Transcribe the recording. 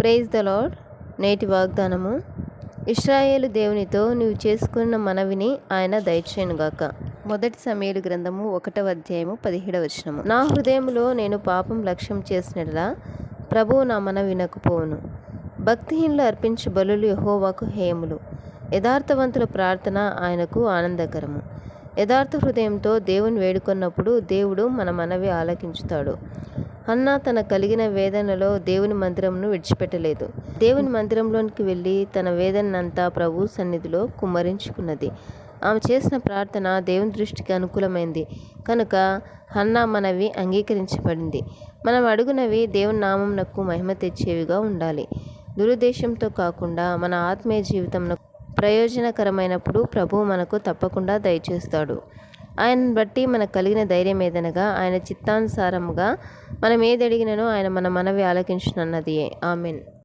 Praise the lord నేటి వాగ్దానము ఇస్రాయేలు దేవునితో నీవు చేసుకున్న మనవిని ఆయన దయచేయనుగాక. మొదటి సమయలు గ్రంథము ఒకటవ అధ్యాయము పదిహేడవ వచనము. నా హృదయంలో నేను పాపం లక్ష్యం చేసినట్లా ప్రభువు నా మన వినకపోవును. భక్తిహీనులు అర్పించు బలులు యహోవాకు హేయములు. యథార్థవంతుల ప్రార్థన ఆయనకు ఆనందకరము. యథార్థ హృదయంతో దేవుని వేడుకొన్నప్పుడు దేవుడు మన మనవి ఆలకించుతాడు. హన్నా తన కలిగిన వేదనలో దేవుని మందిరంను విడిచిపెట్టలేదు. దేవుని మందిరంలోనికి వెళ్ళి తన వేదనంతా ప్రభు సన్నిధిలో కుమ్మరించుకున్నది. ఆమె చేసిన ప్రార్థన దేవుని దృష్టికి అనుకూలమైంది. కనుక హన్నా మనవి అంగీకరించబడింది. మనం అడుగునవి దేవుని నామంనకు మహిమ తెచ్చేవిగా ఉండాలి. దురుద్దేశంతో కాకుండా మన ఆత్మీయ జీవితంలో ప్రయోజనకరమైనప్పుడు ప్రభువు మనకు తప్పకుండా దయచేస్తాడు. ఆయనను బట్టి మనకు కలిగిన ధైర్యం ఏదనగా ఆయన చిత్తానుసారముగా మనం ఏది అడిగినను ఆయన మన మనవి ఆలకించునన్నది. ఆమెన్.